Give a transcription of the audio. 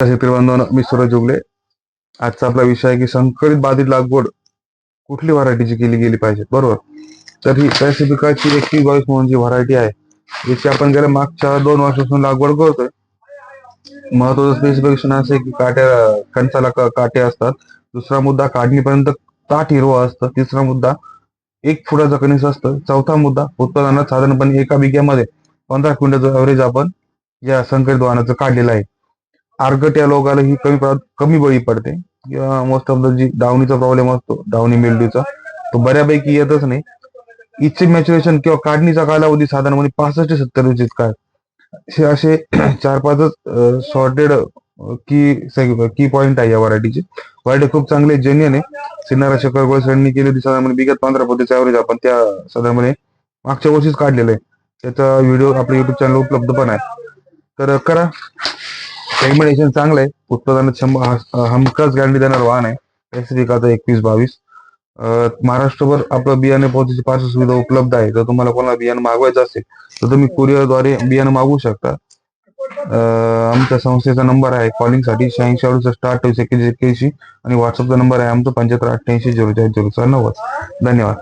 शेतकरी बांधवांनो मी सूरज जुगले आजचा आपला विषय आहे की संकरित बाधित लागवड कुठली व्हरायटीची केली गेली पाहिजे? बरोबर? तर ही पॅसिफिकाची एकवीस बावीस म्हणून जी व्हरायटी आहे याची आपण गेल्या मागच्या दोन वर्षापासून लागवड करतोय महत्वाचं स्पेसिफिकेशन असं की काट्या कणसाला काटे असतात. दुसरा मुद्दा काढणीपर्यंत ताट हिरवा असतं. तिसरा मुद्दा एक फुटाचं कणीस असतं. चौथा मुद्दा उत्पादनात साधारणपणे एका बिग्यामध्ये पंधरा क्विंटलचं ॲव्हरेज आपण या संकरित वाहनाचं काढलेलं आहे. आर्गट या लोकाला ही कमी कमी बळी पडते. किंवा मोस्ट ऑफ द जी दावणीचा प्रॉब्लेम असतो दावणी मेल्ड्यूचा तो बऱ्यापैकी येतच नाही. इच्छे मॅच्युरेशन किंवा काढणीचा कालावधी साधारणपणे पासष्ट सत्तर दिवस इतका आहे असे चार पाचच सॉर्टेड की की पॉइंट आहे या व्हरायटीचे व्हरायटी खूप चांगली जेन्युन आहे. सिनारा शकरगोळ सरांनी केली होती साधारण बिगत पंधरा पद्धतीचा ॲव्हरेज आपण त्या साधारणपणे मागच्या वर्षीच काढलेलं आहे. त्याचा व्हिडिओ आपल्या युट्यूब चॅनल उपलब्ध पण आहे. तर करा. सेगमेंटेशन चांगलं आहे. उत्पादनात हमखास गॅरंटी देणार वाहन आहे. एस आता एकवीस बावीस. महाराष्ट्रभर आपलं बियाणे पोहोचायची पार्श्व सुविधा उपलब्ध आहे. जर तुम्हाला कोणाला बियाणं मागवायचं असेल तर तुम्ही कुरिअरद्वारे बियाणं मागवू शकता. आमच्या संस्थेचा नंबर आहे कॉलिंगसाठी शहाऐंशी अडुसष्ट अठ्ठावीस एक्क्याऐंशी एक्क्याऐंशी आणि व्हॉट्सअपचा नंबर आहे आमचा पंच्याहत्तर अठ्ठ्याऐंशी झिरो चार झिरो चार नव्वद. धन्यवाद.